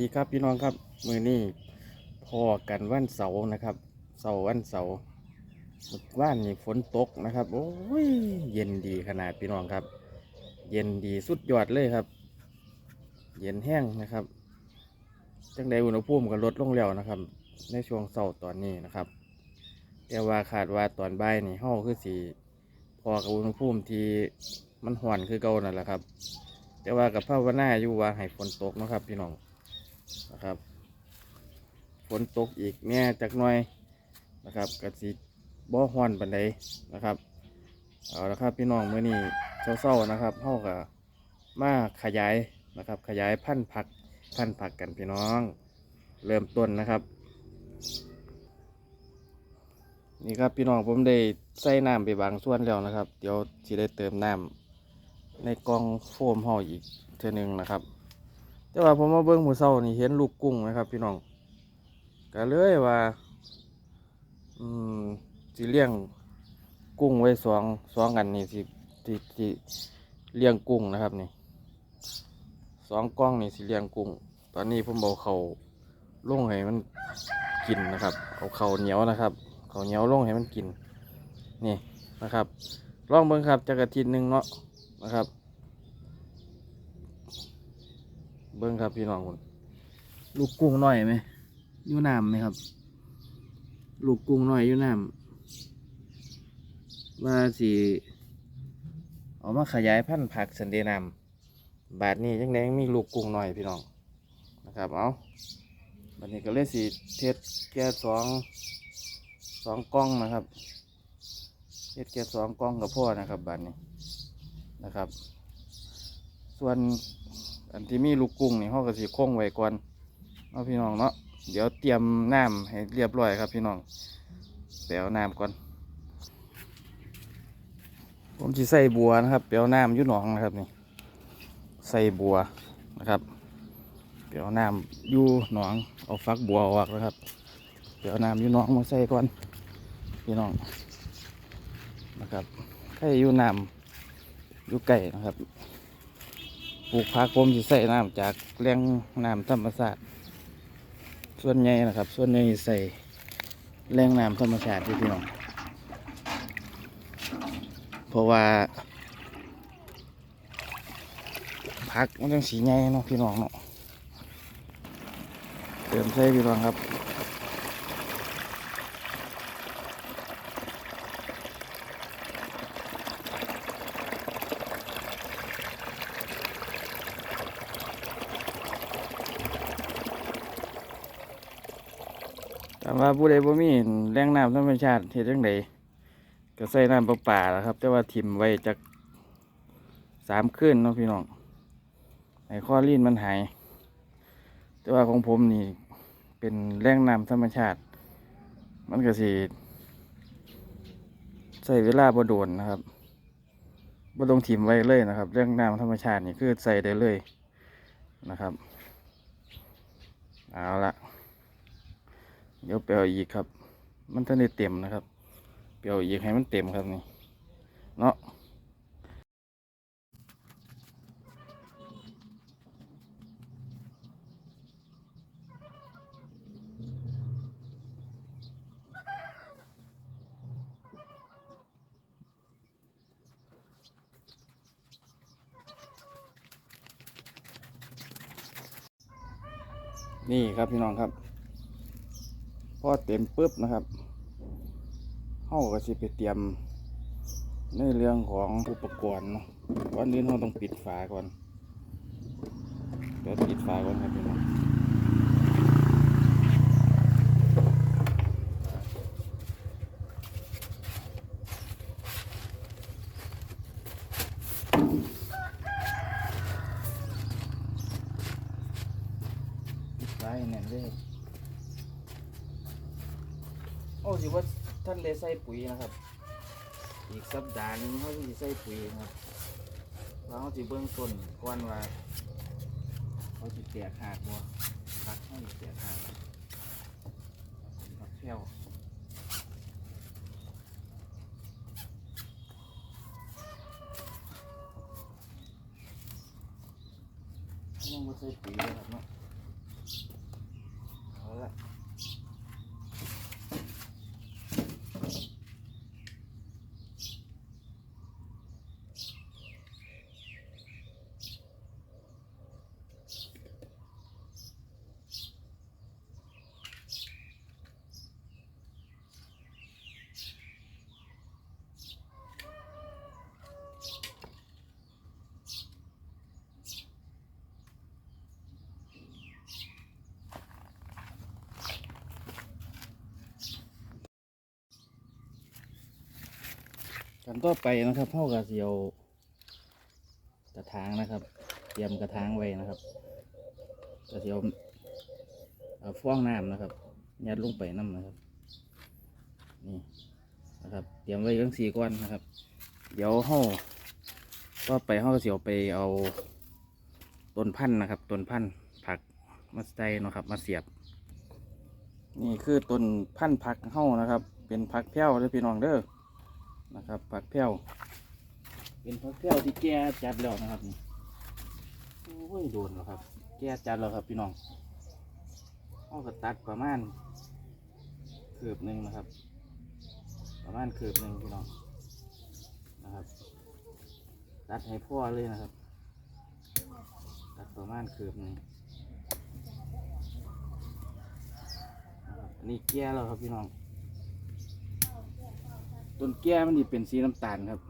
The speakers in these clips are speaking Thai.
ดีครับพี่น้องครับ มือนี้พอกันวันเสาร์นะครับเสาร์วันเสาร์ว่านนี่ฝนตกนะครับโอ้ยเย็นดีขนาดพี่น้องครับ เย็นดีสุดยอดเลยครับ เย็นแห้งนะครับจังใดอุณหภูมิก็ลดลงแล้วนะครับ ในช่วงเสาร์ตอนนี้นะครับ แต่ว่าขาดว่าตอนบ่ายนี่ห้าคือสีพอกับอุณหภูมิที่มันห่อนคือเก่านั่นแหละครับ แต่ว่ากับภาพวนาอยู่ว่าให้ฝนตกนะครับพี่น้อง นะครับฝนตกอีกแน่จักหน่อยนะครับกระสิบ่ฮอนปันใดนะครับเอาละครับพี่น้องเมื่อนี้เศร้าๆนะครับเฮากับมาขยายนะครับ ขยายพันธุ์ผักพันธุ์ผักกันพี่น้อง เริ่มต้นนะครับ นี่ครับพี่น้องผมได้ใส่น้ำไปบางส่วนแล้วนะครับ เดี๋ยวสิได้เติมน้ำในกล่องโฟมห่ออีกเท่านึงนะครับ แต่ว่าผมมาเบิ้งหมูเศร้านี่เห็นลูกกุ้งนะครับ พี่น้องก็เลยว่า อืมสิเลี้ยงกุ้งไว้สองสองกันนี่สิสิสิเลี้ยงกุ้งนะครับนี่สองกล้องนี่สิเลี้ยงกุ้ง ตอนนี้ผมเอาเขาลงให้มันกินนะครับ เอาเขาเหนียวนะครับเขาเหนียวลงให้มันกินนี่นะครับลองเบิ่งครับจากอาทิตย์หนึ่งเนาะนะครับ เบิ้งครับพี่น้องคุณลูกกุ้งน้อยไหมอยู่น้ำไหมครับ ลูกกุ้งน้อยอยู่น้ำว่าสิเอามาขยายพันธุ์ผักสันเดนำบาทนี้ยังไงมีลูกกุ้งน้อยพี่น้องนะครับเอาบัดนี้ก็เลยสิเทสแก่สองสองกล้องนะครับเทสแก่สองกล้องกับพ่อนะครับบาทนี้นะครับ ส่วน อันที่มีลูกกุ้งนี่เขาก็สิคงไว้ก่อนเนาะพี่น้องเนาะเดี๋ยวเตรียมน้ำให้เรียบร้อยครับพี่น้องเปลวน้ำก่อน ผมจะใส่บัวนะครับเปลวน้ำยุ่หนองนะครับนี่ใส่บัวนะครับเปลวน้ำยู่หนองเอาฟักบัวออกนะครับเปลวน้ำยู่หนองมาใส่ก่อนพี่น้องนะครับให้ยู่น้ำยู่ไก่นะครับ ปลูกผักผมจะใส่น้ำจากแหล่งน้ำธรรมชาติส่วนใหญ่นะครับ ส่วนใหญ่ใส่แหล่งน้ำธรรมชาติที่พี่น้องเพราะว่าผักมันต้องสีใหญ่เนาะพี่น้องเนาะเติมใส่พี่น้องครับ ถามว่าผู้ใดบ่มีแรงน้ำธรรมชาติเฮ็ดจังไดก็ใส่น้ำประปาแล้วครับ แต่ว่าถิ่มไว้จักสามคืนเนาะพี่น้องให้ข้อลีนมันหาย แต่ว่าของผมนี่เป็นแรงน้ำธรรมชาติ มันก็สิใส่เวลาบ่โดนนะครับบ่ต้องถิ่มไว้เลยนะครับ แรงน้ำธรรมชาตินี่คือใส่ได้เลยนะครับ เอาละ เดี๋ยวเปลวอีกครับ มันท่านได้เต็มนะครับ เปลวอีกให้มันเต็มครับนี่ เนาะนี่ครับพี่น้องครับ พอเต็มปุ๊บนะครับเฮาก็สิไปเตรียม ในเรื่องของอุปกรณ์เนาะนี้เราต้องปิดฝาก่อนเดี๋ยวปิดฝาก่อนครับพี่น้องปิดฝาให้แน่นเลย โอ้สิว่าท่าน ได้ใส่ปุ๋ยนะครับ อีกสัปดาห์หนึงเขาจะใส่ปุ๋ยนะครับแล้วเขาจะเบื้องต้นก่อนว่าเขาจะแตกหักบ่หักเขาจะแตกหักหักแพ้วยังไม่ใส่ปุ๋ยเลยครับเนาะ ขั้นต่อไปนะครับเท่ากับเสียวกระถางนะครับ เตรียมกระถางไว้นะครับกระเสียวเอาฟองน้ำนะครับยัดลงไปน้ำนะครับนี่นะครับ เตรียมไว้ทั้งสี่ก้อนนะครับ เดี๋ยวเฮาก็ไปเฮาก็เสียวไปเอาต้นพันธุ์นะครับต้นพันธุ์ผักมาใส่นะครับ มาเสียบ นี่คือต้นพันธุ์ผักเฮานะครับ เป็นผักแพ้วเด้อพี่น้องเด้อ นะครับผักแพ้วเป็นผักแพ้วที่แก่จัดแล้วนะครับนี่โอ้ยโดนแล้วครับ แก่จัดแล้วครับพี่น้องเฮาก็ตัดประมาณคืบหนึ่งนะครับ ประมาณคืบหนึ่งพี่น้องนะครับ ตัดให้พ่อเลยนะครับ ตัดประมาณคืบหนึ่งอันนี้แก่แล้วครับพี่น้อง ต้นแก่มันนี่เป็นสีน้ำตาลครับ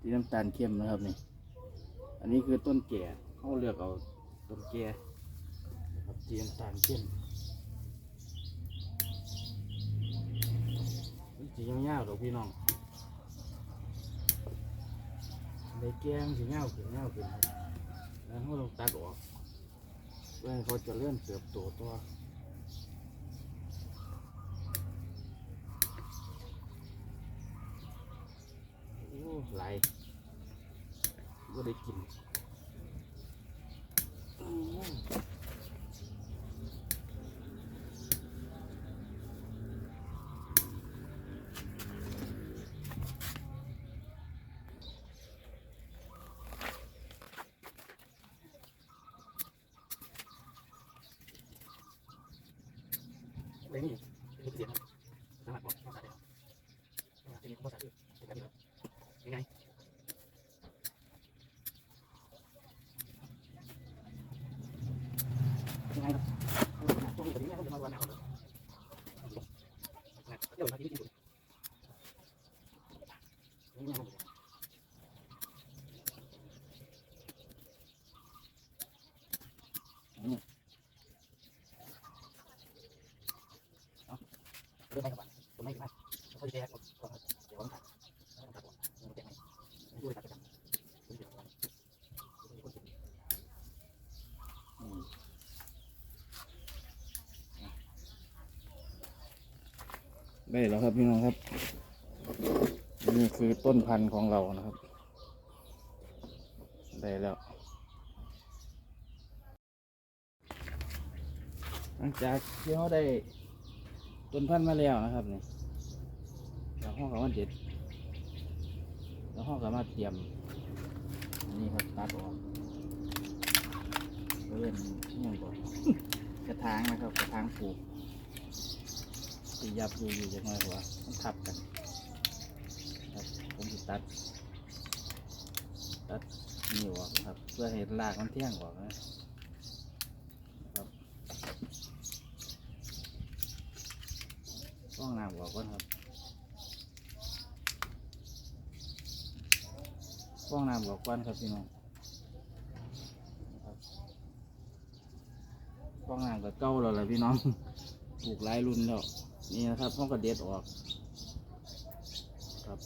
สีน้ำตาลเข้มนะครับนี่ อันนี้คือต้นแก่เขาเลือกเอาต้นแก่นะครับสีน้ำตาลเข้มมันสียาวๆดอกพี่น้องในแก่มันสียาวขึ้นยาวขึ้นแล้วเขาต้องตัดออกเพื่อให้เขาจะเลื่อนเติบโตตัว โอ้ ไหลก็ได้กินอืมเร่งเป็นเสียงสามารถบอกภาษาได้จะมีภาษาอื่นเป็นแบบนี้ยังไง ยังไงครับตรงนี้ตรงนี้นะครับจะมาวันเอาเลยเดี๋ยวมาที่นี่ดูนี่นะครับนี่เอาเรื่องไปกับบ้านตรงไหนกันเขาจะแยกออกก่อนเดี๋ยวผมตัดตัดออกมันจะไม่ดูตัดประจำอืม ได้แล้วครับพี่น้องครับ นี่คือต้นพันธุ์ของเรานะครับ ได้แล้ว หลังจากที่เขาได้ต้นพันธุ์มาแล้วนะครับนี่แล้วห้องกับมาเด็ดแล้วห้องกับมาเตรียมนี่ครับตัดออกเล่นนี่ยังก่อนกระถางนะครับกระถางปลูก สียับอยู่อยู่จังเลยหัวมันทับกันครับผมจะตัด ตัดนิ้วออกครับ เพื่อให้รากมันเที่ยงออกนะครับฟ้องน้ำออกก่อนครับฟ้องน้ำออกก่อนครับพี่น้องฟ้องน้ำกับเก้าแล้วล่ะพี่น้อง ปลูกหลายรุ่นแล้ว นี่นะครับห้องกระเด็ดออก ครับ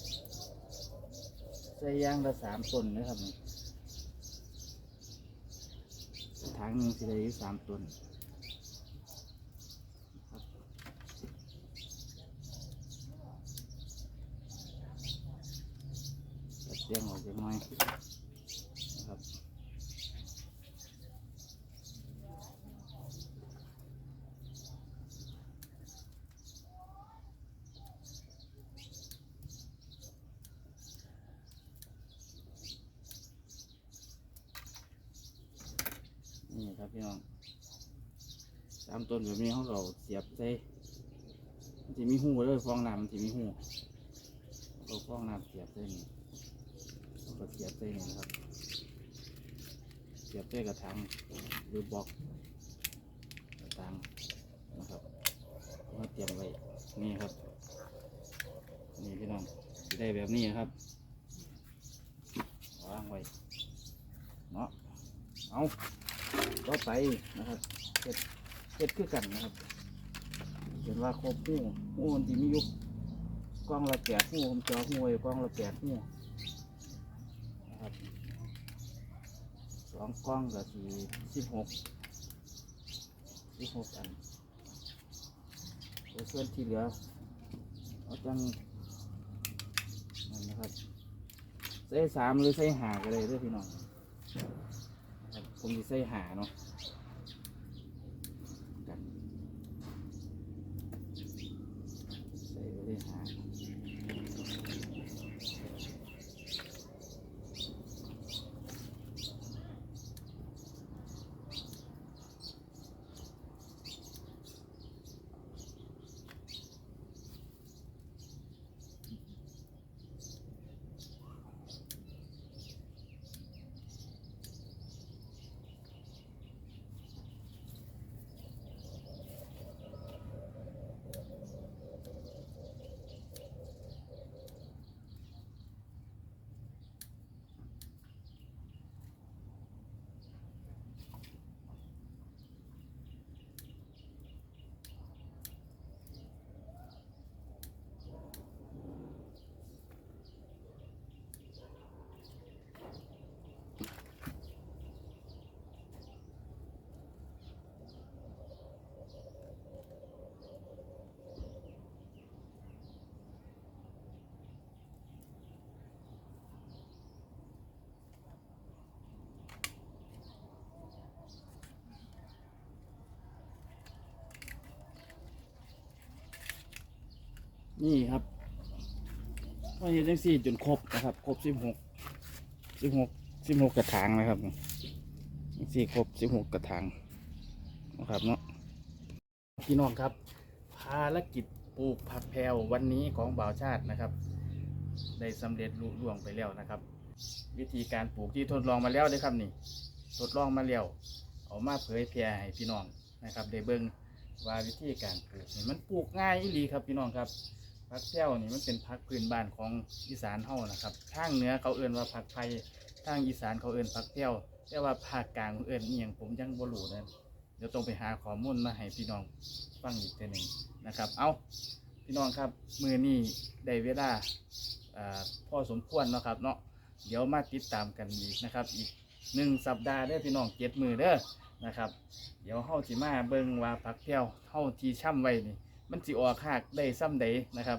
ใส่ย่างละสามต้นนะครับนี่ทางหนึ่งสิได้อยสามต้นครับตัดเตียงออกไปหน่อยนะครับ นี่ครับพี่น้อง ตามต้นแบบนี้เขาเราเสียบใส่มันจะมีหูเลยฟองน้ำมันจะมีหูเราฟองน้ำเสียบใส่นี่เราก็เสียบใส่นี่นะครับเสียบใส่กระถางหรือบล็อกกระถางนะครับมาเตรียมไว้นี่ครับนี่พี่น้องได้แบบนี้นะครับวางไว้เนาะเอาต่อไปนะครับเห็ด เห็ดคือกันนะครับ เห็นว่าครบหูหูมันที่มียุบกล้องละแปดหูผมจอหูไว้กล้องละแปดหูนะครับสองกล้องก็สี่สิบหกสิบหกอันตัวส่วนที่เหลือเอาจังนั่นนะครับใส่สามหรือใส่หาก็ได้เด้วยพี่น้องครับผมจะใส่หาเนาะ นี่ครับว่าเห็นจังสี่จนครบนะครับ ครบสิบหกสิบหกสิบหกกระถางนะครับจังสี่ครบสิบหกกระถางนะครับเนาะพี่น้องครับ ภารกิจปลูกผักแพรววันนี้ของบ่าวชาตินะครับ ได้สำเร็จลุล่วงไปแล้วนะครับ วิธีการปลูกที่ทดลองมาแล้วเด้อครับนี่ ทดลองมาแล้วเอามาเผยแพร่ให้พี่น้องนะครับได้เบิ่งว่าวิธีการปลูกมันปลูกง่ายอีหลีครับพี่น้องครับ ผักแก้วนี่มันเป็นผักพื้นบ้านของอีสานเฮานะครับทางเหนือเขาเอื่นว่าผักไผ่ทางอีสานเขาเอื่นผักแก้วแต่ว่าภาคกลางเอื่นอีหยังผมยังบ่รู้นะเดี๋ยวต้องไปหาข้อมูลมาให้พี่น้องฟังอีกทีหนึ่งนะครับ เอาพี่น้องครับมือนี้ได้เวลาอ่าพอสมควรเนาะครับเนาะเดี๋ยวมาติดตามกันอีกนะครับ อีกหนึ่งสัปดาห์เด้อพี่น้องเจ็ดมือเด้อนะครับ เดี๋ยวเฮาสิมาเบิ่งว่าผักแก้วเฮาที่ช่ำไว้นี่ มันสิออกหากได้ซ้ำใดนะครับ